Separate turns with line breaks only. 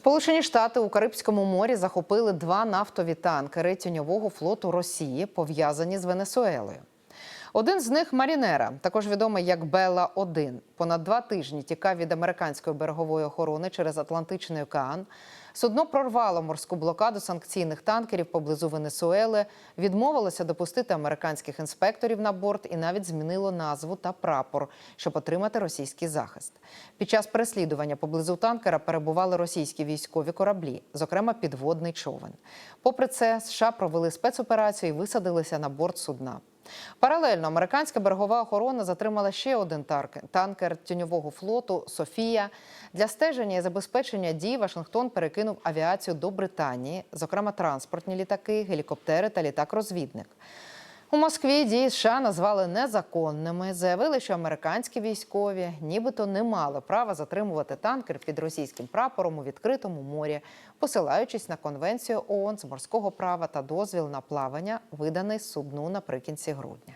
Сполучені Штати у Карибському морі захопили два нафтові танкери тіньового флоту Росії, пов'язані з Венесуелою. Один з них Марінера, також відомий як Бела 1 понад два тижні тікав від американської берегової охорони через Атлантичний океан. Судно прорвало морську блокаду санкційних танкерів поблизу Венесуели, відмовилося допустити американських інспекторів на борт і навіть змінило назву та прапор, щоб отримати російський захист. Під час переслідування поблизу танкера перебували російські військові кораблі, зокрема підводний човен. Попри це, США провели спецоперацію і висадилися на борт судна. Паралельно американська берегова охорона затримала ще один танкер тіньового флоту Софія. Для стеження і забезпечення дій Вашингтон перекинув авіацію до Британії, зокрема транспортні літаки, гелікоптери та літак-розвідник. У Москві дії США назвали незаконними. Заявили, що американські військові нібито не мали права затримувати танкер під російським прапором у відкритому морі, посилаючись на конвенцію ООН з морського права та дозвіл на плавання, виданий судну наприкінці грудня.